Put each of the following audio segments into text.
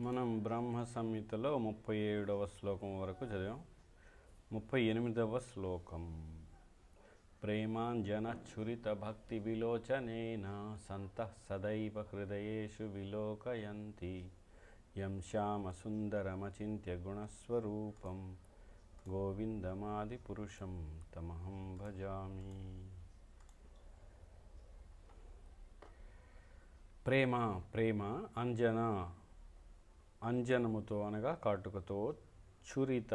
మనం బ్రహ్మ సంహితలో ముప్పై ఏడవ శ్లోకం వరకు చదివాం. ముప్పై ఎనిమిదవ శ్లోకం. ప్రేమాంజన చురిత భక్తి విలోచనేన సంత సదైవ హృదయేషు విలోకయంతి. యం శ్యామ సుందరమచింత్య గుణస్వరూపం. గోవిందమాది పురుషం తమహం భజామి. ప్రేమ ప్రేమ అంజన అంజనముతో అనగా కాటుకతో చురిత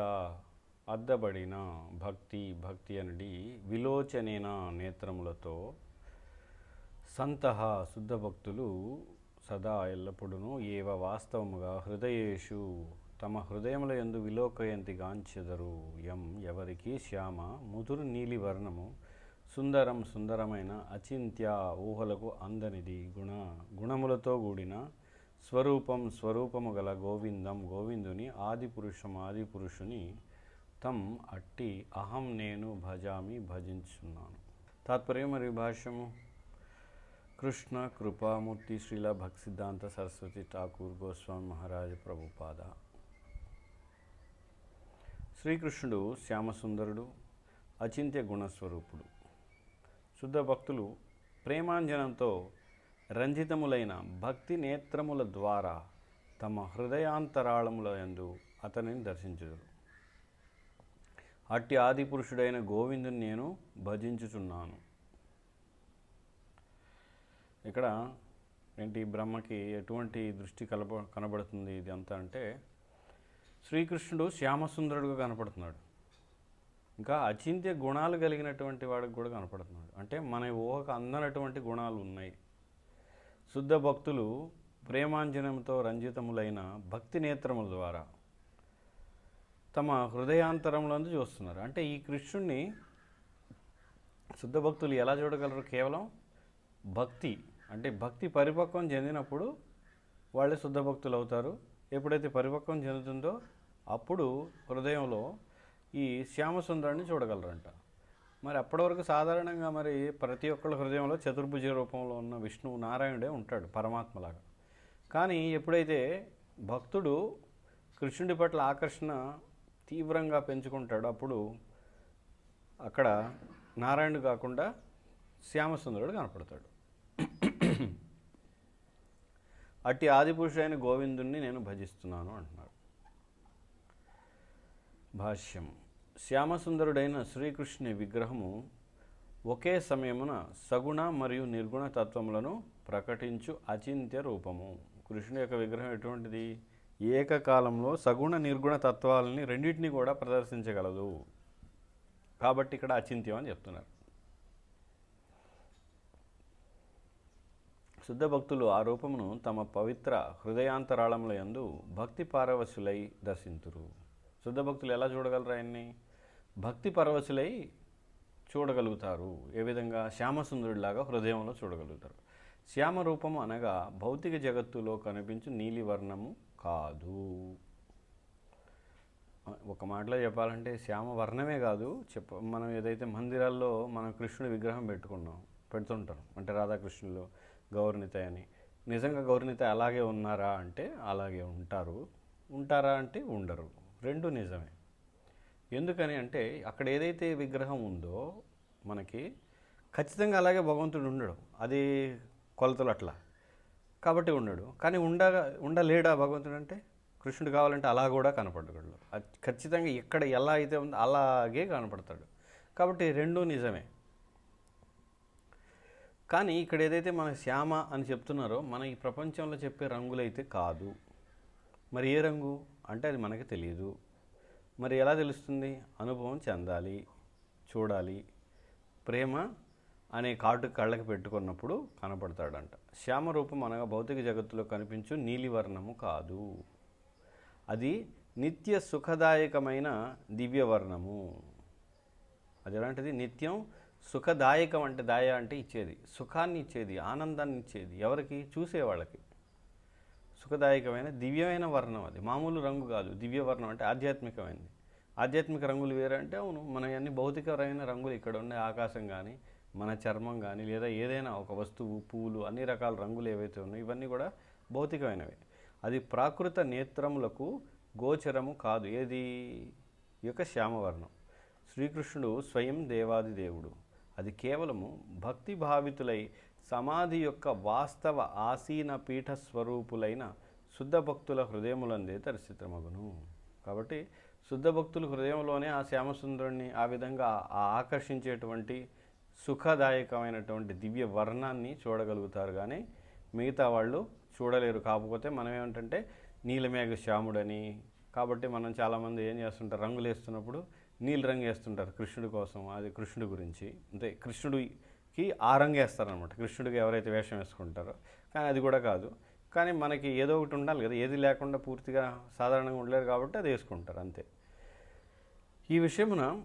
అద్దబడిన భక్తి భక్తి అనడి విలోచనేన నేత్రములతో సంతహ శుద్ధ భక్తులు సదా ఎల్లప్పుడూ ఏవ వాస్తవముగా హృదయేషు తమ హృదయముల యందు విలోకయంతి గాంచెదరు. ఎం ఎవరికి శ్యామ ముదురు నీలి వర్ణము సుందరం సుందరమైన అచింత్య ఊహలకు అందనిది గుణ గుణములతో కూడిన స్వరూపం స్వరూపము గల గోవిందం గోవిందుని ఆది పురుషం ఆది పురుషుని తం అట్టి అహం నేను భజామి భజించున్నాను. తాత్పర్యం మరియు భాష్యము. కృష్ణ కృపామూర్తి శ్రీల భక్తి సిద్ధాంత సరస్వతి ఠాకూర్ గోస్వామి మహారాజ ప్రభుపాద. శ్రీకృష్ణుడు శ్యామసుందరుడు అచింత్య గుణస్వరూపుడు. శుద్ధ భక్తులు ప్రేమాంజనంతో రంజితములైన భక్తి నేత్రముల ద్వారా తమ హృదయాంతరాళముల యందు అతనిని దర్శించుదురు. అట్టి ఆది పురుషుడైన గోవిందుని నేను భజించుచున్నాను. ఇక్కడ ఏంటి బ్రహ్మకి ఎటువంటి దృష్టి కలప కనబడుతుంది ఇది అంతా అంటే శ్రీకృష్ణుడు శ్యామసుందరుడుగా కనపడుతున్నాడు. ఇంకా అచింత్య గుణాలు కలిగినటువంటి వాడికి కూడా కనపడుతున్నాడు. అంటే మన ఊహకు అందనటువంటి గుణాలు ఉన్నాయి. శుద్ధ భక్తులు ప్రేమాంజనంతో రంజితములైన భక్తి నేత్రముల ద్వారా తమ హృదయాంతరములందు చూస్తున్నారు. అంటే ఈ కృష్ణుణ్ణి శుద్ధ భక్తులు ఎలా చూడగలరు? కేవలం భక్తి అంటే భక్తి పరిపక్వం చెందినప్పుడు వాళ్ళే శుద్ధ భక్తులు అవుతారు. ఎప్పుడైతే పరిపక్వం చెందుతుందో అప్పుడు హృదయంలో ఈ శ్యామసుందరాన్ని చూడగలరంట. మరి అప్పటి వరకు సాధారణంగా మరి ప్రతి ఒక్కళ్ళ హృదయంలో చతుర్భుజ రూపంలో ఉన్న విష్ణువు నారాయణుడే ఉంటాడు పరమాత్మలాగా. కానీ ఎప్పుడైతే భక్తుడు కృష్ణుడి పట్ల ఆకర్షణ తీవ్రంగా పెంచుకుంటాడు అప్పుడు అక్కడ నారాయణుడు కాకుండా శ్యామసుందరుడు కనపడతాడు. అట్టి ఆదిపురుషుడైన గోవిందుణ్ణి నేను భజిస్తున్నాను అంటున్నాడు భాష్యం. శ్యామసుందరుడైన శ్రీకృష్ణుని విగ్రహము ఒకే సమయమున సగుణ మరియు నిర్గుణ తత్వములను ప్రకటించు అచింత్య రూపము. కృష్ణుడి యొక్క విగ్రహం ఎటువంటిది? ఏకకాలంలో సగుణ నిర్గుణ తత్వాలని రెండింటినీ కూడా ప్రదర్శించగలదు. కాబట్టి ఇక్కడ అచింత్యం అని చెప్తున్నారు. శుద్ధ భక్తులు ఆ రూపమును తమ పవిత్ర హృదయాంతరాళముల యందు భక్తి పారవశులై దర్శింతురు. శుద్ధ భక్తులు ఎలా చూడగలరు ఆయన్ని? భక్తి పరవశులై చూడగలుగుతారు. ఏ విధంగా? శ్యామసుందరుడిలాగా హృదయంలో చూడగలుగుతారు. శ్యామ రూపము అనగా భౌతిక జగత్తులో కనిపించు నీలి వర్ణము కాదు. ఒక మాటలో చెప్పాలంటే శ్యామ వర్ణమే కాదు. చెప్ప మనం ఏదైతే మందిరాల్లో మనం కృష్ణుడి విగ్రహం పెట్టుకున్నాం పెడుతుంటాం అంటే రాధాకృష్ణులు గౌరనిత అని. నిజంగా గౌరనిత అలాగే ఉన్నారా అంటే అలాగే ఉంటారు. ఉంటారా అంటే ఉండరు. రెండు నిజమే. ఎందుకని అంటే అక్కడ ఏదైతే విగ్రహం ఉందో మనకి ఖచ్చితంగా అలాగే భగవంతుడు ఉండడు. అది కొలతలు అట్లా. కాబట్టి ఉండడు. కానీ ఉండగా ఉండలేడా భగవంతుడు అంటే? కృష్ణుడు కావాలంటే అలా కూడా కనపడగలడు ఖచ్చితంగా ఎక్కడ ఎలా అయితే ఉందో అలాగే కనపడతాడు. కాబట్టి రెండూ నిజమే. కానీ ఇక్కడ ఏదైతే మన శ్యామ అని చెప్తున్నారో మన ఈ ప్రపంచంలో చెప్పే రంగులైతే కాదు. మరి ఏ రంగు? అంటే అది మనకి తెలియదు మరి ఎలా తెలుస్తుంది? అనుభవం చెందాలి చూడాలి. ప్రేమ అనే కాటు కళ్ళకి పెట్టుకున్నప్పుడు కనపడతాడంట. శ్యామ రూపం అనగా భౌతిక జగత్తులో కనిపించు నీలివర్ణము కాదు. అది నిత్య సుఖదాయకమైన దివ్యవర్ణము. అది ఎలాంటిది? నిత్యం సుఖదాయకం అంటే దాయ అంటే ఇచ్చేది. సుఖాన్ని ఇచ్చేది ఆనందాన్ని ఇచ్చేది ఎవరికి? చూసేవాళ్ళకి. సుఖదాయకమైన దివ్యమైన వర్ణం అది. మామూలు రంగు కాదు. దివ్య వర్ణం అంటే ఆధ్యాత్మికమైనది ఆధ్యాత్మిక రంగులు వేరే అంటే అవును మన అన్ని భౌతికమైన రంగులు ఇక్కడ ఉండే ఆకాశం కానీ మన చర్మం కానీ లేదా ఏదైనా ఒక వస్తువు పూలు అన్ని రకాల రంగులు ఏవైతే ఉన్నాయో ఇవన్నీ కూడా భౌతికమైనవి. అది ప్రాకృత నేత్రములకు గోచరము కాదు. ఏది? యొక్క శ్యామవర్ణం. శ్రీకృష్ణుడు స్వయం దేవాది దేవుడు. అది కేవలము భక్తి భావితులై సమాధి యొక్క వాస్తవ ఆసీన పీఠ స్వరూపులైన శుద్ధ భక్తుల హృదయములందే దర్శితమగును. కాబట్టి శుద్ధ భక్తుల హృదయంలోనే ఆ శ్యామసుందరుణ్ణి ఆ విధంగా ఆ ఆకర్షించేటువంటి సుఖదాయకమైనటువంటి దివ్య వర్ణాన్ని చూడగలుగుతారు. కానీ మిగతా వాళ్ళు చూడలేరు. కాకపోతే మనం ఏమిటంటే నీలమేఘ శ్యాముడని కాబట్టి మనం చాలామంది ఏం చేస్తుంటారు? రంగులు వేస్తున్నప్పుడు నీలి రంగు వేస్తుంటారు కృష్ణుడి కోసం అది కృష్ణుడి గురించి. అంటే కృష్ణుడు కి ఆరంగేస్తారనమాట కృష్ణుడికి ఎవరైతే వేషం వేసుకుంటారో. కానీ అది కూడా కాదు. కానీ మనకి ఏదో ఒకటి ఉండాలి కదా. ఏది లేకుండా పూర్తిగా సాధారణంగా ఉండలేరు కాబట్టి అది వేసుకుంటారు. అంతే. ఈ విషయమున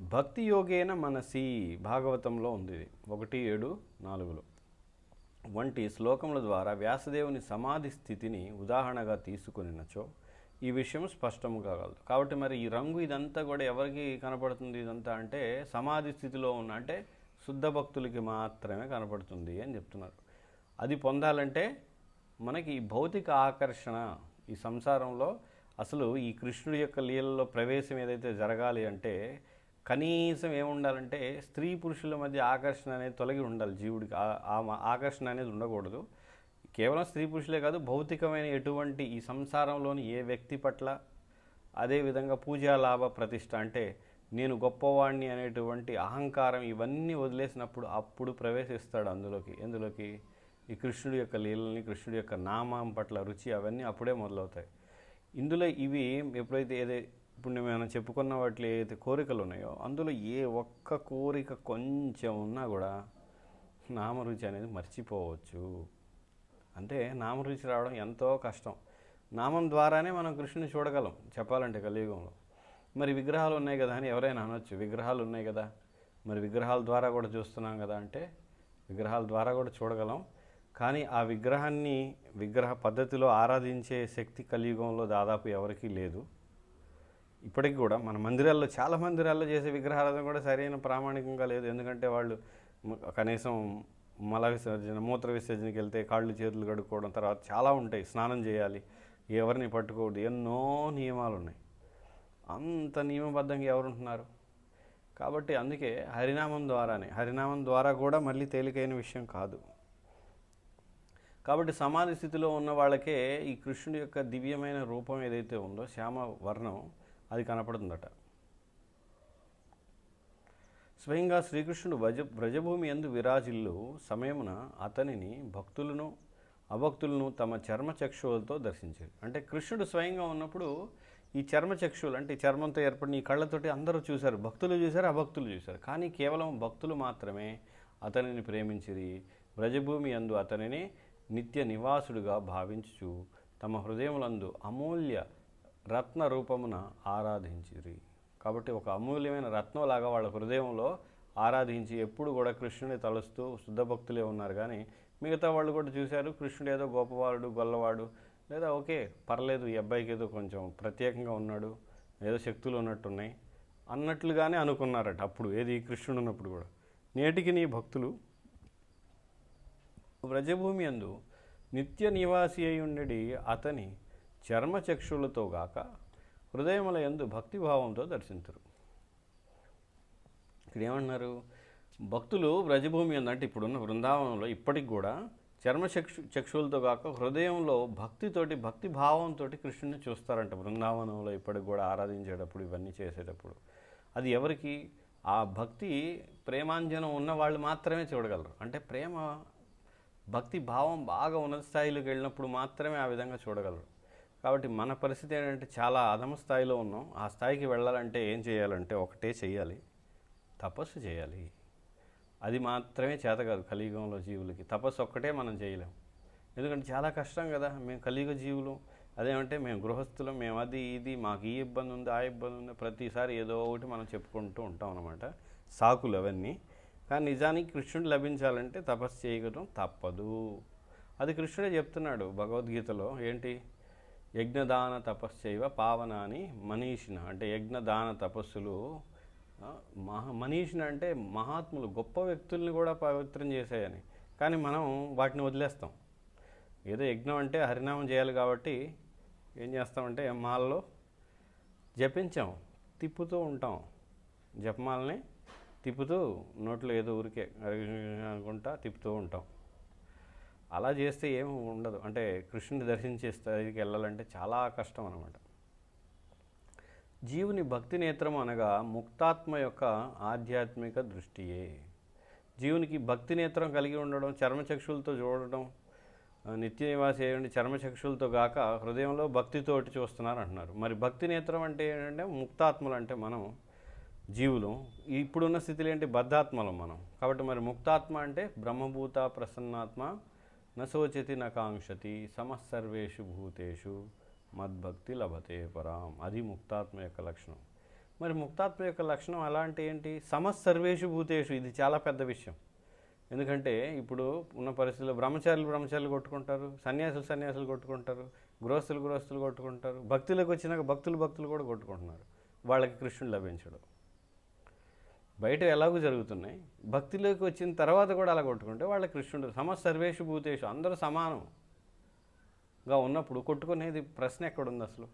భక్తి యోగేన మనసి భాగవతంలో ఉంది ఇది. ఒకటి ఏడు నాలుగులో. వంటి శ్లోకముల ద్వారా వ్యాసదేవుని సమాధి స్థితిని ఉదాహరణగా తీసుకునినచో ఈ విషయం స్పష్టము కాగలదు. కాబట్టి మరి ఈ రంగు ఇదంతా కూడా ఎవరికి కనపడుతుంది? ఇదంతా అంటే సమాధి స్థితిలో ఉన్న అంటే శుద్ధ భక్తులకి మాత్రమే కనపడుతుంది అని చెప్తున్నారు. అది పొందాలంటే మనకి ఈ భౌతిక ఆకర్షణ ఈ సంసారంలో అసలు ఈ కృష్ణుడి యొక్క లీలలో ప్రవేశం ఏదైతే జరగాలి అంటే కనీసం ఏముండాలంటే స్త్రీ పురుషుల మధ్య ఆకర్షణ అనేది తొలగి ఉండాలి. జీవుడికి ఆ- మ- ఆకర్షణ అనేది ఉండకూడదు. కేవలం స్త్రీ పురుషులే కాదు భౌతికమైన ఎటువంటి ఈ సంసారంలోని ఏ వ్యక్తి పట్ల అదేవిధంగా పూజా లాభ ప్రతిష్ట అంటే నేను గొప్పవాణ్ణి అనేటువంటి అహంకారం ఇవన్నీ వదిలేసినప్పుడు అప్పుడు ప్రవేశిస్తాడు అందులోకి. ఎందులోకి? ఈ కృష్ణుడి యొక్క లీలని కృష్ణుడి యొక్క నామం పట్ల రుచి అవన్నీ అప్పుడే మొదలవుతాయి. ఇందులో ఇవి ఎప్పుడైతే ఏదే ఇప్పుడు నేను మనం చెప్పుకున్న వాటిలో ఏదైతే కోరికలు ఉన్నాయో అందులో ఏ ఒక్క కోరిక కొంచెం ఉన్నా కూడా నామరుచి అనేది మర్చిపోవచ్చు. అంటే నామరుచి రావడం ఎంతో కష్టం. నామం ద్వారానే మనం కృష్ణుని చూడగలం. చెప్పాలంటే కలియుగంలో. మరి విగ్రహాలు ఉన్నాయి కదా అని ఎవరైనా అనొచ్చు. విగ్రహాలు ఉన్నాయి కదా. మరి విగ్రహాల ద్వారా కూడా చూస్తున్నాం కదా అంటే విగ్రహాల ద్వారా కూడా చూడగలం. కానీ ఆ విగ్రహాన్ని విగ్రహ పద్ధతిలో ఆరాధించే శక్తి కలియుగంలో దాదాపు ఎవరికీ లేదు. ఇప్పటికి కూడా మన మందిరాల్లో చాలా మందిరాల్లో చేసే విగ్రహారాధన కూడా సరైన ప్రామాణికంగా లేదు. ఎందుకంటే వాళ్ళు కనీసం మల విసర్జన మూత్ర విసర్జనకి వెళ్తే కాళ్ళు చేతులు కడుక్కోవడం తర్వాత చాలా ఉంటాయి. స్నానం చేయాలి. ఎవరిని పట్టుకోవద్దు ఎన్నో నియమాలు ఉన్నాయి. అంత నియమబద్ధంగా ఎవరుంటున్నారు? కాబట్టి అందుకే హరినామం ద్వారానే హరినామం ద్వారా కూడా మళ్ళీ తేలికైన విషయం కాదు. కాబట్టి సమాధి స్థితిలో ఉన్న వాళ్ళకే ఈ కృష్ణుడి యొక్క దివ్యమైన రూపం ఏదైతే ఉందో శ్యామ వర్ణం అది కనపడుతుందట. స్వయంగా శ్రీకృష్ణుడు వ్రజ వ్రజభూమి ఎందు విరాజిల్లు సమయమున అతనిని భక్తులను అభక్తులను తమ చర్మ చక్షువులతో దర్శించారు. అంటే కృష్ణుడు స్వయంగా ఉన్నప్పుడు ఈ చర్మచక్షువులు అంటే చర్మంతో ఏర్పడిన ఈ కళ్ళతోటి అందరూ చూశారు. భక్తులు చూశారు అభక్తులు చూశారు. కానీ కేవలం భక్తులు మాత్రమే అతనిని ప్రేమించిరి. బ్రజభూమి అందు అతనిని నిత్య నివాసుడుగా భావించుచు తమ హృదయములందు అమూల్య రత్న రూపమున ఆరాధించిరి. కాబట్టి ఒక అమూల్యమైన రత్నంలాగా వాళ్ళ హృదయంలో ఆరాధించి ఎప్పుడు కూడా కృష్ణుని తలుస్తూ శుద్ధ భక్తులే ఉన్నారు. కానీ మిగతా వాళ్ళు కూడా చూశారు కృష్ణుడు ఏదో గోపవాలుడు గొల్లవాడు లేదా ఓకే పర్లేదు ఈ అబ్బాయికి ఏదో కొంచెం ప్రత్యేకంగా ఉన్నాడు ఏదో శక్తులు ఉన్నట్టున్నాయి అన్నట్లుగానే అనుకున్నారట అప్పుడు ఏది కృష్ణుడు ఉన్నప్పుడు కూడా. నేటికి నీ భక్తులు వ్రజభూమి అందు నిత్య నివాసి అయి ఉండడి అతని చర్మచక్షులతో గాక హృదయముల యందు భక్తిభావంతో దర్శించరు ఇక్కడ ఏమన్నారు భక్తులు వ్రజభూమి అంటే ఇప్పుడున్న బృందావనంలో ఇప్పటికి కూడా చర్మ చక్షు చక్షులతో కాక హృదయంలో భక్తితోటి భక్తి భావంతో కృష్ణుని చూస్తారంట. బృందావనంలో ఇప్పటికి కూడా ఆరాధించేటప్పుడు ఇవన్నీ చేసేటప్పుడు. అది ఎవరికి? ఆ భక్తి ప్రేమాంజనం ఉన్న వాళ్ళు మాత్రమే చూడగలరు. అంటే ప్రేమ భక్తి భావం బాగా ఉన్నత స్థాయిలోకి వెళ్ళినప్పుడు మాత్రమే ఆ విధంగా చూడగలరు. కాబట్టి మన పరిస్థితి ఏంటంటే చాలా అధమ స్థాయిలో ఉన్నాం. ఆ స్థాయికి వెళ్ళాలంటే ఏం చేయాలంటే ఒకటే చేయాలి తపస్సు చేయాలి. అది మాత్రమే చేత కాదు కలియుగంలో జీవులకి. తపస్సు ఒక్కటే మనం చేయలేం. ఎందుకంటే చాలా కష్టం కదా. మేము కలియుగ జీవులు. అదేమంటే మేము గృహస్థులం. మేము అది ఇది మాకు ఈ ఇబ్బంది ఉంది ఆ ఇబ్బంది ఉంది. ప్రతిసారి ఏదో ఒకటి మనం చెప్పుకుంటూ ఉంటాం అనమాట సాకులు అవన్నీ. కానీ నిజానికి కృష్ణుడు లభించాలంటే తపస్సు చేయడం తప్పదు. అది కృష్ణుడే చెప్తున్నాడు భగవద్గీతలో. ఏంటి? యజ్ఞదాన తపస్సు చేయవా పావన పావనాని మనీషిన. అంటే యజ్ఞదాన తపస్సులు మహా మనీషిని అంటే మహాత్ములు గొప్ప వ్యక్తుల్ని కూడా పవిత్రం చేశాయని కానీ మనం వాటిని వదిలేస్తాం. ఏదో యజ్ఞం అంటే హరినామం చేయాలి కాబట్టి ఏం చేస్తామంటే మాలలో జపించాం తిప్పుతూ ఉంటాం. జపమాలని తిప్పుతూ నోట్లో ఏదో ఊరికే అనుకుంటా తిప్పుతూ ఉంటాం. అలా చేస్తే ఏమి ఉండదు. అంటే కృష్ణుని దర్శించే స్థాయికి వెళ్ళాలంటే చాలా కష్టం అనమాట జీవుని భక్తి నేత్రం అనగా ముక్తాత్మ యొక్క ఆధ్యాత్మిక దృష్టియే. జీవునికి భక్తి నేత్రం కలిగి ఉండడం చర్మచక్షులతో చూడడం నిత్య నివాసి అయ్యండి చర్మచక్షులతో గాక హృదయంలో భక్తితోటి చూస్తున్నారు అంటున్నారు మరి భక్తి నేత్రం అంటే ఏంటంటే ముక్తాత్మలు అంటే మనం జీవులు. ఇప్పుడున్న స్థితిలో ఏంటి? బద్ధాత్మలం మనం. కాబట్టి మరి ముక్తాత్మ అంటే బ్రహ్మభూత ప్రసన్నాత్మ నశోచతి నకాంక్షతి సమస్సర్వేషు భూతేషు. మద్భక్తి లభతే పరాం. అది ముక్తాత్మ యొక్క లక్షణం. మరి ముక్తాత్మ యొక్క లక్షణం అలాంటి ఏంటి? సమస్సర్వేషు భూతేషు. ఇది చాలా పెద్ద విషయం. ఎందుకంటే ఇప్పుడు ఉన్న పరిస్థితుల్లో బ్రహ్మచారులు బ్రహ్మచారులు కొట్టుకుంటారు సన్యాసులు సన్యాసులు కొట్టుకుంటారు గృహస్థులు గృహస్థులు కొట్టుకుంటారు భక్తులకు వచ్చినాక భక్తులు భక్తులు కూడా కొట్టుకుంటున్నారు. వాళ్ళకి కృష్ణుడు లభించడం. బయట ఎలాగూ జరుగుతున్నాయి. భక్తిలోకి వచ్చిన తర్వాత కూడా అలా కొట్టుకుంటే వాళ్ళ కృష్ణుడు సమస్త సర్వేషు భూతేషు. అందరూ సమానం. గా ఉన్నప్పుడు కొట్టుకునేది ప్రశ్న ఎక్కడుంది అసలు?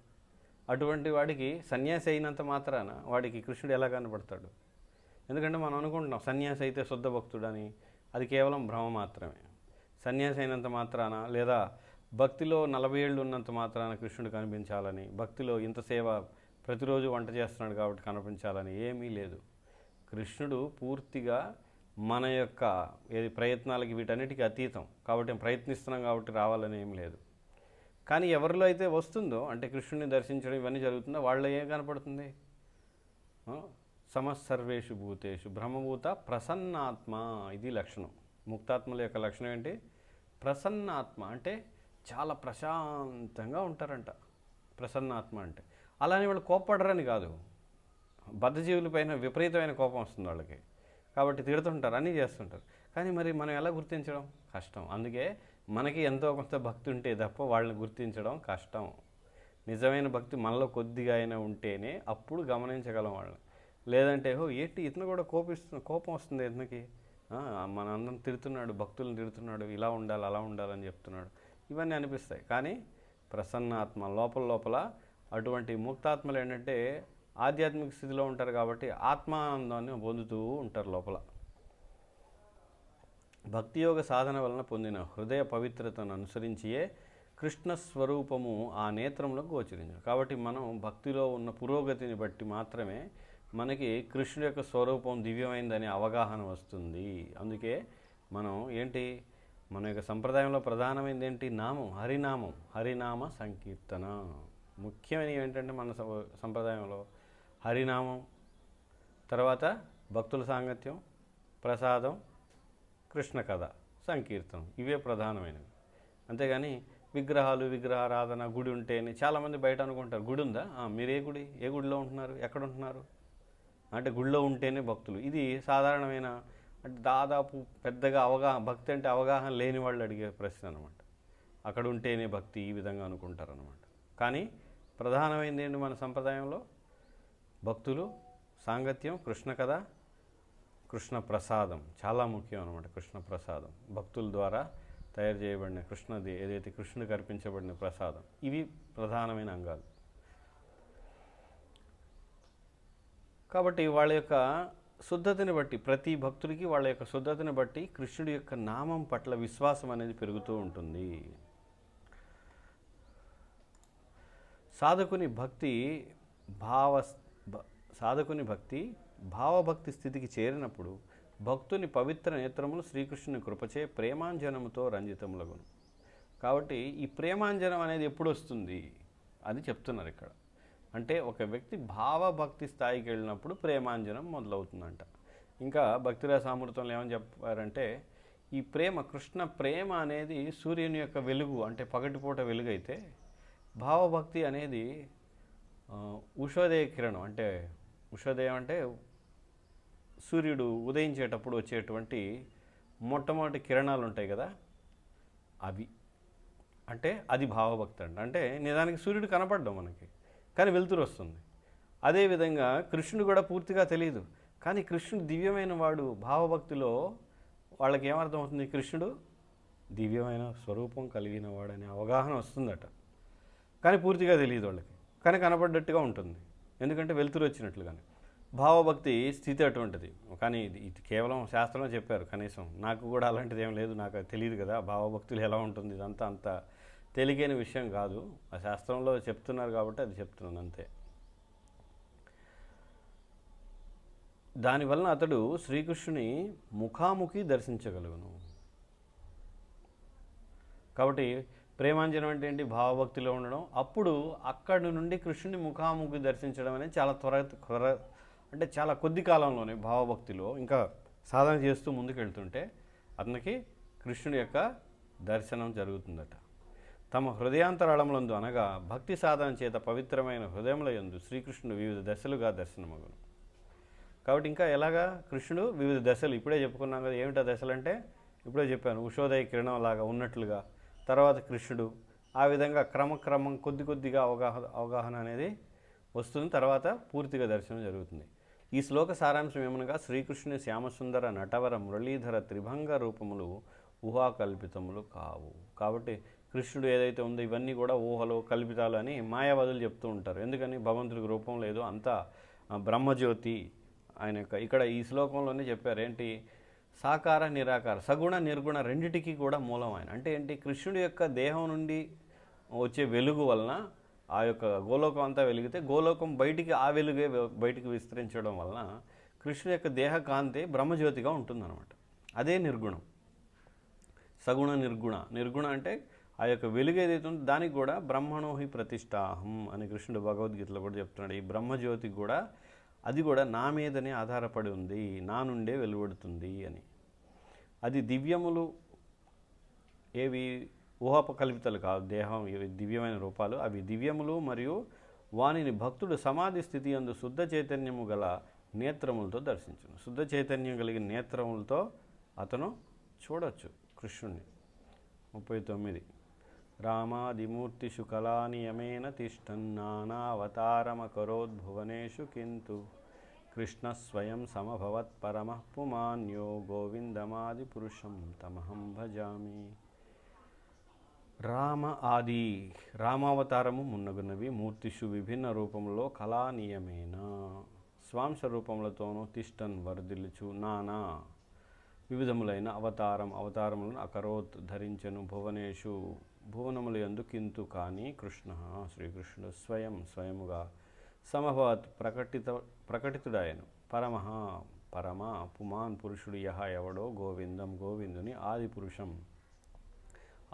అటువంటి వాడికి సన్యాసి అయినంత మాత్రాన వాడికి కృష్ణుడు ఎలా కనపడతాడు? ఎందుకంటే మనం అనుకుంటున్నాం సన్యాసి అయితే శుద్ధ భక్తుడని. అది కేవలం భ్రమ మాత్రమే. సన్యాసి అయినంత మాత్రాన లేదా భక్తిలో నలభై ఏళ్ళు ఉన్నంత మాత్రాన కృష్ణుడు కనిపించాలని భక్తిలో ఇంత సేవ ప్రతిరోజు వంట చేస్తున్నాడు కాబట్టి కనిపించాలని ఏమీ లేదు. కృష్ణుడు పూర్తిగా మన యొక్క ఏది ప్రయత్నాలకి వీటన్నిటికీ అతీతం. కాబట్టి ప్రయత్నిస్తున్నాం కాబట్టి రావాలని ఏం లేదు. కానీ ఎవరిలో అయితే వస్తుందో అంటే కృష్ణుని దర్శించడం ఇవన్నీ జరుగుతుందో? వాళ్ళలో ఏం కనపడుతుంది? సమస్సర్వేషు భూతేషు బ్రహ్మభూత ప్రసన్నాత్మ ఇది లక్షణం. ముక్తాత్మల యొక్క లక్షణం ఏంటి? ప్రసన్నాత్మ అంటే చాలా ప్రశాంతంగా ఉంటారంట. ప్రసన్నాత్మ అంటే. అలానే వాళ్ళు కోప్పడరని కాదు. బద్ధజీవుల పైన విపరీతమైన కోపం వస్తుంది వాళ్ళకి. కాబట్టి తిడుతుంటారు అన్నీ చేస్తుంటారు. కానీ మరి మనం ఎలా గుర్తించడం? కష్టం. అందుకే మనకి ఎంతో కొంత భక్తి ఉంటే తప్ప వాళ్ళని గుర్తించడం కష్టం. నిజమైన భక్తి మనలో కొద్దిగా అయినా ఉంటేనే అప్పుడు గమనించగలం వాళ్ళని. లేదంటే ఓ ఏంటి ఇతను కూడా కోపిస్తు కోపం వస్తుంది ఇతనికి మన అందరం తిడుతున్నాడు భక్తులను తిడుతున్నాడు ఇలా ఉండాలి అలా ఉండాలని చెప్తున్నాడు. ఇవన్నీ అనిపిస్తాయి. కానీ ప్రసన్నాత్మ లోపల లోపల అటువంటి ముక్తాత్మలు ఏంటంటే ఆధ్యాత్మిక స్థితిలో ఉంటారు కాబట్టి ఆత్మానందాన్ని పొందుతూ ఉంటారు లోపల. భక్తి యోగ సాధన వలన పొందిన హృదయ పవిత్రతను అనుసరించియే కృష్ణ స్వరూపము ఆ నేత్రంలో గోచరించు కాబట్టి మనం భక్తిలో ఉన్న పురోగతిని బట్టి మాత్రమే మనకి కృష్ణుడి యొక్క స్వరూపం దివ్యమైందనే అవగాహన వస్తుంది. అందుకే మనం ఏంటి? మన యొక్క సంప్రదాయంలో ప్రధానమైనది ఏంటి? నామం హరినామం హరినామ సంకీర్తన. ముఖ్యమైనవి ఏంటంటే మన సంప్రదాయంలో హరినామం తర్వాత భక్తుల సాంగత్యం ప్రసాదం కృష్ణ కథ సంకీర్తనం ఇవే ప్రధానమైనవి. అంతేగాని విగ్రహాలు విగ్రహారాధన గుడి ఉంటేనే చాలామంది బయట అనుకుంటారు. గుడి ఉందా? మీరు ఏ గుడి? ఏ గుడిలో ఉంటున్నారు? ఎక్కడ ఉంటున్నారు? అంటే గుడిలో ఉంటేనే భక్తులు. ఇది సాధారణమైన అంటే దాదాపు పెద్దగా అవగాహన భక్తి అంటే అవగాహన లేని వాళ్ళు అడిగే ప్రశ్న అనమాట అక్కడ ఉంటేనే భక్తి ఈ విధంగా అనుకుంటారు అనమాట కానీ ప్రధానమైనది ఏంటి మన సంప్రదాయంలో? భక్తులు సాంగత్యం కృష్ణ కథ కృష్ణ ప్రసాదం చాలా ముఖ్యం అనమాట కృష్ణ ప్రసాదం భక్తుల ద్వారా తయారు చేయబడిన కృష్ణది ఏదైతే కృష్ణుడికి అర్పించబడిన ప్రసాదం ఇవి ప్రధానమైన అంగాలు. కాబట్టి వాళ్ళ యొక్క శుద్ధతని బట్టి ప్రతి భక్తుడికి వాళ్ళ యొక్క శుద్ధతని బట్టి కృష్ణుడి యొక్క నామం పట్ల విశ్వాసం అనేది పెరుగుతూ ఉంటుంది. సాధకుని భక్తి భావ భ- సాధకుని భక్తి భావభక్తి స్థితికి చేరినప్పుడు భక్తుని పవిత్ర నేత్రములు శ్రీకృష్ణుని కృపచే ప్రేమాంజనముతో రంజితములగును. కాబట్టి ఈ ప్రేమాంజనం అనేది ఎప్పుడు వస్తుంది అది చెప్తున్నారు ఇక్కడ. అంటే ఒక వ్యక్తి భావభక్తి స్థాయికి వెళ్ళినప్పుడు ప్రేమాంజనం మొదలవుతుందంట. ఇంకా భక్తిరాసామృతంలో ఏమని చెప్పారంటే ఈ ప్రేమ కృష్ణ ప్రేమ అనేది సూర్యుని యొక్క వెలుగు అంటే పగటిపూట వెలుగు అయితే భావభక్తి అనేది ఉషోదయ కిరణం అంటే ఉషోదయం అంటే సూర్యుడు ఉదయించేటప్పుడు వచ్చేటువంటి మొట్టమొదటి కిరణాలు ఉంటాయి కదా అవి. అంటే అది భావభక్తి అంట అంటే నిజానికి సూర్యుడు కనపడ్డం మనకి కానీ వెలుతురు వస్తుంది. అదేవిధంగా కృష్ణుడు కూడా పూర్తిగా తెలియదు. కానీ కృష్ణుడు దివ్యమైన వాడు భావభక్తిలో వాళ్ళకి ఏమర్థం అవుతుంది కృష్ణుడు? దివ్యమైన స్వరూపం కలిగిన వాడనే అవగాహన వస్తుందట. కానీ పూర్తిగా తెలియదు వాళ్ళకి. కానీ కనపడ్డట్టుగా ఉంటుంది. ఎందుకంటే వెలుతురు వచ్చినట్లుగానే. భావభక్తి స్థితి అటువంటిది. కానీ ఇది ఇది కేవలం శాస్త్రంలో చెప్పారు కనీసం. నాకు కూడా అలాంటిది ఏం లేదు నాకు తెలియదు కదా. భావభక్తులు ఎలా ఉంటుంది ఇదంతా అంత తేలికైన విషయం కాదు. ఆ శాస్త్రంలో చెప్తున్నారు కాబట్టి అది చెప్తున్నాను అంతే. దానివలన అతడు శ్రీకృష్ణుని ముఖాముఖి దర్శించగలుగును. కాబట్టి ప్రేమాంజనం అంటే ఏంటి? భావభక్తిలో ఉండడం. అప్పుడు అక్కడి నుండి కృష్ణుని ముఖాముఖి దర్శించడం అనేది చాలా త్వర త్వర అంటే చాలా కొద్ది కాలంలోనే భావభక్తిలో ఇంకా సాధన చేస్తూ ముందుకు వెళ్తుంటే అతనికి కృష్ణుడి యొక్క దర్శనం జరుగుతుందట. తమ హృదయాంతరాళములందు అనగా భక్తి సాధన చేత పవిత్రమైన హృదయముల యందు శ్రీకృష్ణుడు వివిధ దశలుగా దర్శనమగును. కాబట్టి ఇంకా ఎలాగా కృష్ణుడు వివిధ దశలు? ఇప్పుడే చెప్పుకున్నాం కదా ఏమిటా దశలు అంటే ఇప్పుడే చెప్పాను ఉషోదయ కిరణం లాగా ఉన్నట్లుగా తర్వాత కృష్ణుడు ఆ విధంగా క్రమక్రమం కొద్ది కొద్దిగా అవగాహన అవగాహన అనేది వస్తుంది. తర్వాత పూర్తిగా దర్శనం జరుగుతుంది. ఈ శ్లోక సారాంశం ఏమనగా శ్రీకృష్ణుని శ్యామసుందర నటవర మురళీధర త్రిభంగ రూపములు ఊహాకల్పితములు కావు. కాబట్టి కృష్ణుడు ఏదైతే ఉందో ఇవన్నీ కూడా ఊహలు కల్పితాలు అని మాయావాదులు చెప్తూ ఉంటారు. ఎందుకని? భగవంతుడికి రూపం లేదు. అంతా బ్రహ్మజ్యోతి ఆయన యొక్క ఇక్కడ ఈ శ్లోకంలోనే చెప్పారు. ఏంటి? సాకార నిరాకార సగుణ నిర్గుణ రెండిటికి కూడా మూలం ఆయన. అంటే ఏంటి? కృష్ణుడి యొక్క దేహం నుండి వచ్చే వెలుగు వలన ఆ యొక్క గోలోకం అంతా వెలిగితే గోలోకం బయటికి ఆ వెలుగే బయటికి విస్తరించడం వలన కృష్ణుడి యొక్క దేహ కాంతి బ్రహ్మజ్యోతిగా ఉంటుందన్నమాట. అదే నిర్గుణం. సగుణ నిర్గుణ. నిర్గుణ అంటే ఆ యొక్క వెలుగు ఏదైతే ఉందో దానికి కూడా బ్రహ్మణోహి ప్రతిష్టాహం అని కృష్ణుడు భగవద్గీతలో కూడా చెప్తున్నాడు. ఈ బ్రహ్మజ్యోతికి కూడా అది కూడా నా మీదనే ఆధారపడి ఉంది నా నుండే వెలువడుతుంది అని. అది దివ్యములు ఏవి ఊహాపకల్పితలు కాదు దేహం ఇవి దివ్యమైన రూపాలు అవి దివ్యములు మరియు వానిని భక్తుడు సమాధి స్థితి అందు శుద్ధ చైతన్యము గల నేత్రములతో దర్శించును. శుద్ధ చైతన్యం కలిగిన నేత్రములతో అతను చూడొచ్చు కృష్ణుణ్ణి. ముప్పై తొమ్మిది. రామాదిమూర్తిషు కళానియమేన తిష్టన్నానావతారమకరోద్భువనేషు కింతు. కృష్ణ స్వయం సమభవత్ పరమ పుమాన్యో గోవిందమాది పురుషం తమహం భజామి. రామ ఆది రామావతారము మున్నగున్నవి మూర్తిషు విభిన్న రూపంలో కళానీయమైన? స్వాంశ రూపములతోనూ తిష్టన్ వరదిలుచు నానా. వివిధములైన అవతారం అవతారములను అకరోత్ ధరించెను భువనేషు. భువనముల ఎందుకింతు కానీ కృష్ణ శ్రీకృష్ణుడు స్వయం స్వయముగా సమభవత్ ప్రకటిత ప్రకటితుడాయను పరమహ పరమ పుమాన్ పురుషుడు యహ ఎవడో గోవిందం గోవిందుని ఆది పురుషం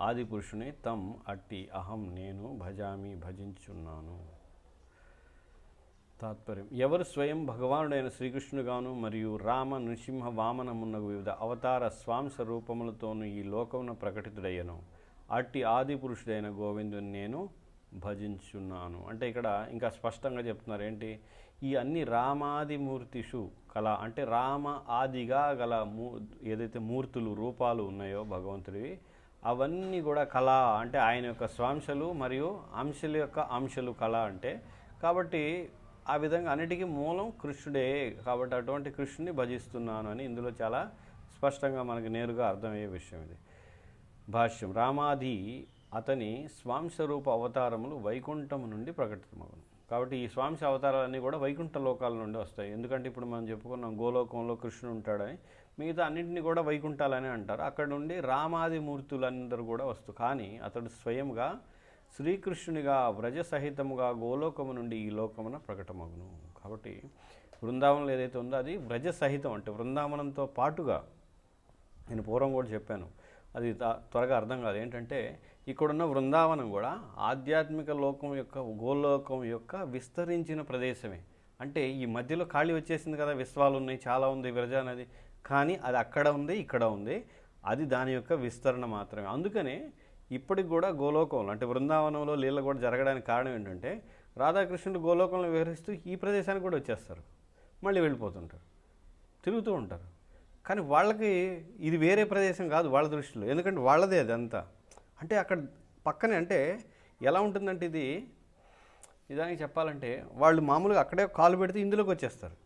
ఆది పురుషుని తం అట్టి అహం నేను భజామి భజించున్నాను తాత్పర్యం. ఎవరు స్వయం భగవానుడైన శ్రీకృష్ణుగాను మరియు రామ నృసింహ వామనమున్న వివిధ అవతార స్వాంశ రూపములతోనూ ఈ లోకమున ప్రకటితుడయ్యను. అట్టి ఆది పురుషుడైన గోవిందుని నేను భజించున్నాను. అంటే ఇక్కడ ఇంకా స్పష్టంగా చెప్తున్నారు ఏంటి? ఈ అన్ని రామాదిమూర్తిషు కళ అంటే రామ ఆదిగా గల మూ ఏదైతే మూర్తులు రూపాలు ఉన్నాయో భగవంతుడివి అవన్నీ కూడా కళ అంటే ఆయన యొక్క స్వాంశలు మరియు అంశల యొక్క అంశలు కళ అంటే. కాబట్టి ఆ విధంగా అన్నిటికీ మూలం కృష్ణుడే. కాబట్టి అటువంటి కృష్ణుని భజిస్తున్నాను అని ఇందులో చాలా స్పష్టంగా మనకు నేరుగా అర్థమయ్యే విషయం ఇది. భాష్యం రామాది అతని స్వాంశరూప అవతారములు వైకుంఠము నుండి ప్రకటితమగును. కాబట్టి ఈ స్వామి అవతారాలన్నీ కూడా వైకుంఠ లోకాల నుండి వస్తాయి. ఎందుకంటే ఇప్పుడు మనం చెప్పుకున్నాం గోలోకంలో కృష్ణుడు ఉంటాడని. మిగతా అన్నింటినీ కూడా వైకుంఠాలని అంటారు. అక్కడ నుండి రామాది మూర్తులందరూ కూడా వస్తూ కానీ అతడు స్వయంగా శ్రీకృష్ణునిగా వ్రజ సహితముగా గోలోకము నుండి ఈ లోకమున ప్రకటమగును. కాబట్టి బృందావనం ఏదైతే ఉందో అది వ్రజ సహితం అంటే బృందావనంతో పాటుగా నేను పూర్వం కూడా చెప్పాను. అది త్వరగా అర్థం కాదు. ఏంటంటే ఇక్కడున్న బృందావనం కూడా ఆధ్యాత్మిక లోకం యొక్క గోలోకం యొక్క విస్తరించిన ప్రదేశమే. అంటే ఈ మధ్యలో ఖాళీ వచ్చేసింది కదా విశ్వాలు ఉన్నాయి చాలా ఉంది విరజ నది. కానీ అది అక్కడ ఉంది ఇక్కడ ఉంది. అది దాని యొక్క విస్తరణ మాత్రమే. అందుకనే ఇప్పటికి కూడా గోలోకంలో అంటే బృందావనంలో లీల కూడా జరగడానికి కారణం ఏంటంటే రాధాకృష్ణుడు గోలోకంలో వివరిస్తూ ఈ ప్రదేశానికి కూడా వచ్చేస్తారు. మళ్ళీ వెళ్ళిపోతుంటారు. తిరుగుతూ ఉంటారు. కానీ వాళ్ళకి ఇది వేరే ప్రదేశం కాదు వాళ్ళ దృష్టిలో. ఎందుకంటే వాళ్ళదే అదంతా అంటే అక్కడ పక్కనే అంటే ఎలా ఉంటుందంటే ఇది నిజానికి చెప్పాలంటే వాళ్ళు మామూలుగా అక్కడే కాలు పెడితే ఇందులోకి వచ్చేస్తారు.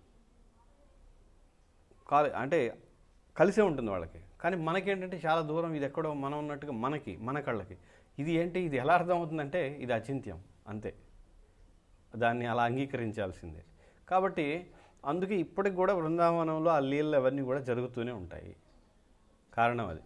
కాలు అంటే కలిసే ఉంటుంది వాళ్ళకి. కానీ మనకేంటంటే చాలా దూరం ఇది ఎక్కడో మనం ఉన్నట్టుగా మనకి మన కళ్ళకి. ఇది ఏంటి ఇది ఎలా అర్థమవుతుందంటే ఇది అచింత్యం అంతే. దాన్ని అలా అంగీకరించాల్సిందే. కాబట్టి అందుకే ఇప్పటికి కూడా బృందావనంలో ఆ లీలలు అవన్నీ కూడా జరుగుతూనే ఉంటాయి. కారణం అది.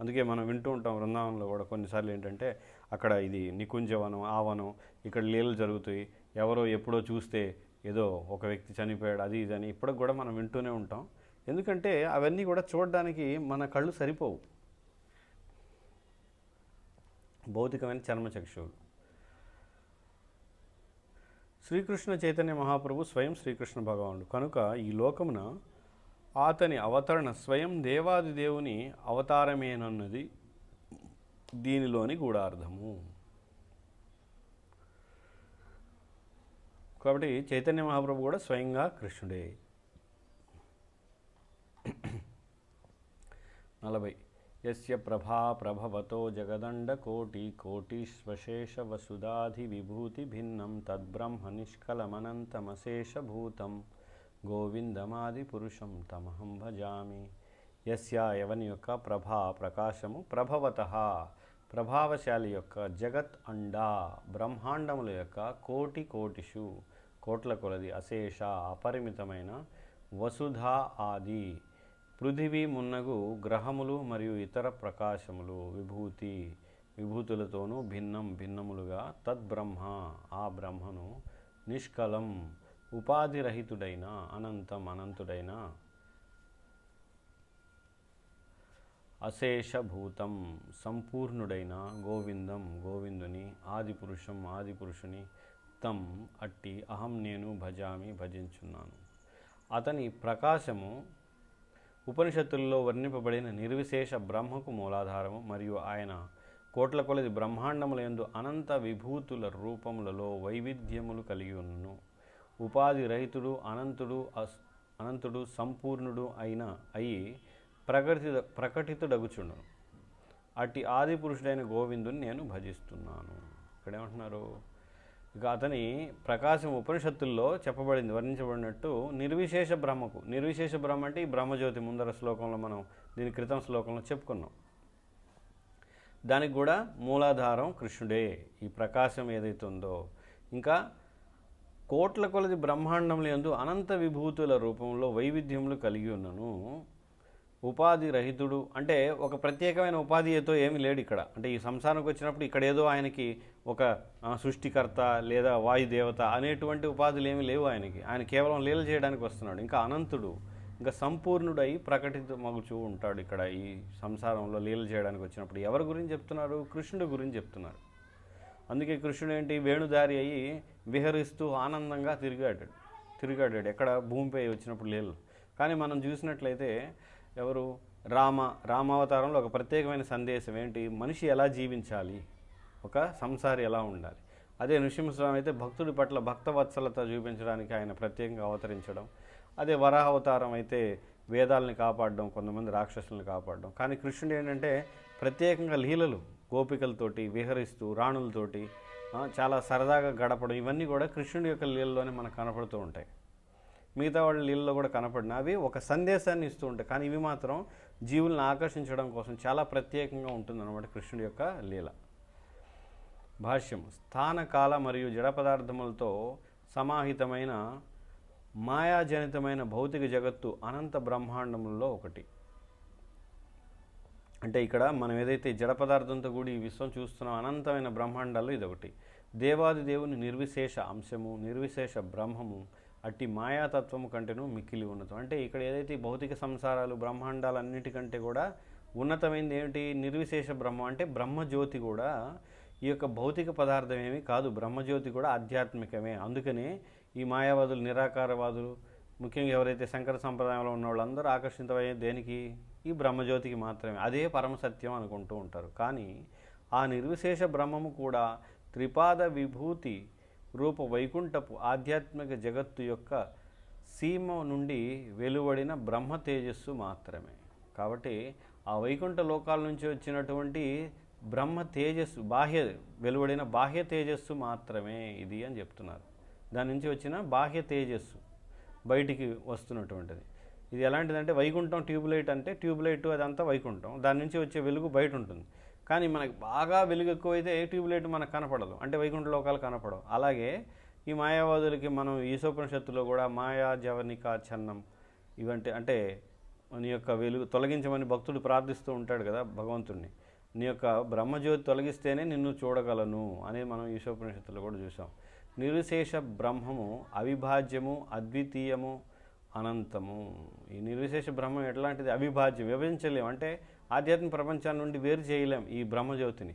అందుకే మనం వింటూ ఉంటాం బృందావనంలో కూడా కొన్నిసార్లు ఏంటంటే అక్కడ ఇది నికుంజవనం ఆవనం ఇక్కడ లీలలు జరుగుతాయి. ఎవరో ఎప్పుడో చూస్తే ఏదో ఒక వ్యక్తి చనిపోయాడు అది ఇది అని ఇప్పటికి కూడా మనం వింటూనే ఉంటాం. ఎందుకంటే అవన్నీ కూడా చూడడానికి మన కళ్ళు సరిపోవు. భౌతికమైన చర్మచక్షువులు శ్రీకృష్ణ చైతన్య మహాప్రభు స్వయం శ్రీకృష్ణ భగవానుడు. కనుక ఈ లోకమున అతని అవతరణ స్వయం దేవాది దేవుని అవతారమేనన్నది దీనిలోని గూఢార్థము కాబట్టి చైతన్య మహాప్రభు కూడా స్వయంగా కృష్ణుడే. నలభై యస్య ప్రభా ప్రభవతో జగదండ కోటి కోటీశ్వశేష వసుధాధి విభూతి భిన్నం తద్బ్రహ్మ నిష్కలమనంతమశేషభూతం గోవిందమాది పురుషం తమహం భజామి యస్య ఎవని యొక్క ప్రభా ప్రకాశము ప్రభవత। ప్రభావశాలి యొక్క జగత్ అండా బ్రహ్మాండముల యొక్క కోటి కోటిషు కోట్ల కొలది అశేష అపరిమితమైన వసుధ ఆది। పృథివీ మున్నగు గ్రహములు మరియు ఇతర ప్రకాశములు విభూతి విభూతులతోనూ భిన్నం భిన్నములుగా తద్బ్రహ్మ ఆ బ్రహ్మను నిష్కలం ఉపాధిరహితుడైన అనంతం అనంతుడైన అశేషభూతం సంపూర్ణుడైన గోవిందం గోవిందుని ఆదిపురుషం ఆదిపురుషుని తం అట్టి అహం నేను భజామి భజించున్నాను. అతని ప్రకాశము ఉపనిషత్తుల్లో వర్ణింపబడిన నిర్విశేష బ్రహ్మకు మూలాధారము మరియు ఆయన కోట్ల కొలది బ్రహ్మాండముల యందు అనంత విభూతుల రూపములలో వైవిధ్యములు కలిగి ఉన్ను ఉపాధి రహితుడు అనంతుడు అస్ అనంతుడు సంపూర్ణుడు అయిన అయి ప్రకటి ప్రకటితుడగుచుండును. అట్టి ఆది పురుషుడైన గోవిందుని నేను భజిస్తున్నాను. ఇక్కడ ఏమంటున్నారు ఇక అతని ప్రకాశం ఉపనిషత్తుల్లో చెప్పబడింది వర్ణించబడినట్టు నిర్విశేష బ్రహ్మకు. నిర్విశేష బ్రహ్మ అంటే ఈ బ్రహ్మజ్యోతి ముందర శ్లోకంలో మనం దీని క్రితం శ్లోకంలో చెప్పుకున్నాం. దానికి కూడా మూలాధారం కృష్ణుడే ఈ ప్రకాశం ఏదైతే ఉందో. ఇంకా కోట్ల కొలది బ్రహ్మాండంలో ఎందు అనంత విభూతుల రూపంలో వైవిధ్యములు కలిగి ఉన్నను. ఉపాధి రహితుడు అంటే ఒక ప్రత్యేకమైన ఉపాధి ఏతో ఏమీ లేడు ఇక్కడ. అంటే ఈ సంసారానికి వచ్చినప్పుడు ఇక్కడ ఏదో ఆయనకి ఒక సృష్టికర్త లేదా వాయుదేవత అనేటువంటి ఉపాధులు ఏమి లేవు ఆయనకి. ఆయన కేవలం లీల చేయడానికి వస్తున్నాడు. ఇంకా అనంతుడు ఇంకా సంపూర్ణుడై ప్రకటిత మగుచూ ఉంటాడు ఇక్కడ ఈ సంసారంలో లీల చేయడానికి వచ్చినప్పుడు. ఎవరి గురించి చెప్తున్నారు? కృష్ణుడి గురించి చెప్తున్నారు. అందుకే కృష్ణుడు ఏంటి? వేణుదారి అయ్యి విహరిస్తూ ఆనందంగా తిరిగాడు. తిరిగాడాడు. ఎక్కడ? భూమిపై వచ్చినప్పుడు లేలు కానీ మనం చూసినట్లయితే ఎవరు? రామ. రామావతారంలో ఒక ప్రత్యేకమైన సందేశం ఏంటి? మనిషి ఎలా జీవించాలి? ఒక సంసారి ఎలా ఉండాలి? అదే నృసింహస్వామి అయితే భక్తుడి పట్ల భక్తవత్సలత చూపించడానికి ఆయన ప్రత్యేకంగా అవతరించడం. అదే వరాహ అవతారం అయితే వేదాలని కాపాడడం కొంతమంది రాక్షసులను కాపాడడం. కానీ కృష్ణుడు ఏంటంటే ప్రత్యేకంగా లీలలు గోపికలతోటి విహరిస్తూ రాణులతోటి చాలా సరదాగా గడపడం. ఇవన్నీ కూడా కృష్ణుడి యొక్క లీలలోనే మనకు కనపడుతూ ఉంటాయి. మిగతా వాళ్ళ నీళ్ళలో కూడా కనపడిన అవి ఒక సందేశాన్ని ఇస్తూ ఉంటాయి. కానీ ఇవి మాత్రం జీవులను ఆకర్షించడం కోసం చాలా ప్రత్యేకంగా ఉంటుందన్నమాట కృష్ణుడి యొక్క లీల. భాష్యం స్థాన కాల మరియు జడ పదార్థములతో సమాహితమైన మాయాజనితమైన భౌతిక జగత్తు అనంత బ్రహ్మాండములలో ఒకటి. అంటే ఇక్కడ మనం ఏదైతే జడ పదార్థంతో కూడి ఈ విశ్వం చూస్తున్నాం అనంతమైన బ్రహ్మాండాలు ఇదొకటి. దేవాది దేవుని నిర్విశేష అంశము నిర్విశేష బ్రహ్మము అట్టి మాయాతత్వము కంటేను మిక్కిలి ఉన్నతం. అంటే ఇక్కడ ఏదైతే భౌతిక సంసారాలు బ్రహ్మాండాలు అన్నిటికంటే కూడా ఉన్నతమైనది ఏమిటి? నిర్విశేష బ్రహ్మ అంటే బ్రహ్మజ్యోతి కూడా ఈ యొక్క భౌతిక పదార్థం కాదు బ్రహ్మజ్యోతి కూడా ఆధ్యాత్మికమే. అందుకనే ఈ మాయావాదులు నిరాకారవాదులు ముఖ్యంగా ఎవరైతే శంకర సంప్రదాయంలో ఉన్న వాళ్ళందరూ ఆకర్షితమయ్యే దేనికి? ఈ బ్రహ్మజ్యోతికి మాత్రమే. అదే పరమసత్యం అనుకుంటూ ఉంటారు. కానీ ఆ నిర్విశేష బ్రహ్మము కూడా త్రిపాద విభూతి రూప వైకుంఠపు ఆధ్యాత్మిక జగత్తు యొక్క సీమ నుండి వెలువడిన బ్రహ్మ తేజస్సు మాత్రమే. కాబట్టి ఆ వైకుంఠ లోకాల నుంచి వచ్చినటువంటి బ్రహ్మ తేజస్సు బాహ్య వెలువడిన బాహ్య తేజస్సు మాత్రమే ఇది అని చెప్తున్నారు. దాని నుంచి వచ్చిన బాహ్య తేజస్సు బయటికి వస్తున్నటువంటిది. ఇది ఎలాంటిదంటే వైకుంఠం ట్యూబ్లైట్ అంటే ట్యూబ్లైట్ అదంతా వైకుంఠం. దాని నుంచి వచ్చే వెలుగు బయట ఉంటుంది. కానీ మనకి బాగా వెలుగు ఎక్కువైతే ట్యూబ్లైట్ మనకు కనపడదు. అంటే వైకుంఠ లోకాలు కనపడవు. అలాగే ఈ మాయావాదులకి మనం ఈశోపనిషత్తులో కూడా మాయా జవనిక ఛన్నం ఇవంటి అంటే నీ యొక్క వెలుగు తొలగించమని భక్తుడు ప్రార్థిస్తూ ఉంటాడు కదా భగవంతుడిని నీ యొక్క బ్రహ్మజ్యోతి తొలగిస్తేనే నిన్ను చూడగలను అనేది మనం ఈశోపనిషత్తులో కూడా చూసాం నిర్విశేష బ్రహ్మము అవిభాజ్యము అద్వితీయము అనంతము. ఈ నిర్విశేష బ్రహ్మం ఎట్లాంటిది? అవిభాజ్యం. విభజించలేము అంటే ఆధ్యాత్మిక ప్రపంచాన్ని నుండి వేరు చేయలేం ఈ బ్రహ్మజ్యోతిని.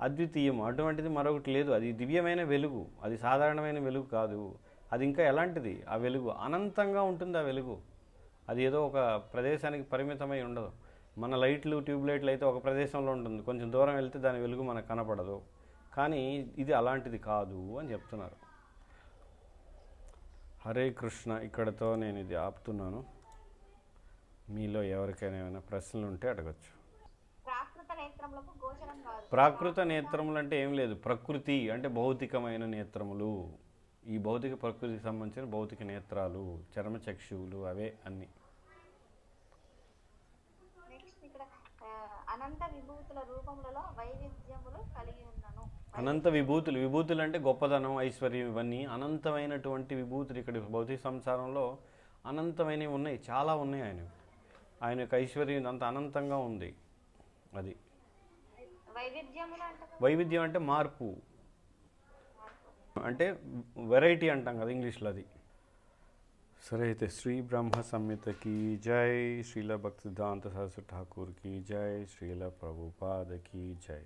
అద్వితీయం అటువంటిది మరొకటి లేదు. అది దివ్యమైన వెలుగు. అది సాధారణమైన వెలుగు కాదు. అది ఇంకా ఎలాంటిది? ఆ వెలుగు అనంతంగా ఉంటుంది ఆ వెలుగు. అది ఏదో ఒక ప్రదేశానికి పరిమితమై ఉండదు. మన లైట్లు ట్యూబ్ లైట్లు అయితే ఒక ప్రదేశంలో ఉంటుంది. కొంచెం దూరం వెళ్తే దాని వెలుగు మనకు కనపడదు. కానీ ఇది అలాంటిది కాదు అని చెప్తున్నారు. హరే కృష్ణ ఇక్కడతో నేను ఇది ఆపుతున్నాను. మీలో ఎవరికైనా ఏమైనా ప్రశ్నలు ఉంటే అడగచ్చు. ప్రాకృత నేత్రములు అంటే ఏం లేదు. ప్రకృతి అంటే భౌతికమైన నేత్రములు. ఈ భౌతిక ప్రకృతికి సంబంధించిన భౌతిక నేత్రాలు చర్మచక్షువులు అవే అన్నీ. అనంత విభూతుల రూపములలో వైవిధ్యములు కలిగి ఉన్నను. అనంత విభూతులు. విభూతులు అంటే గొప్పదనం ఐశ్వర్యం ఇవన్నీ అనంతమైనటువంటి విభూతులు ఇక్కడ భౌతిక సంసారంలో అనంతమైనవి ఉన్నాయి. చాలా ఉన్నాయి ఆయన ఆయన యొక్క ఐశ్వర్యం అంత అనంతంగా ఉంది. అది. వైవిధ్యం అంటే మార్పు. అంటే వెరైటీ అంటాం కదా ఇంగ్లీష్లో అది. సరే అయితే శ్రీ బ్రహ్మ సంహితకి జై. శ్రీల భక్తిదాంత సరస్వతి ఠాకూర్కి జై. శ్రీల ప్రభుపాద की జై.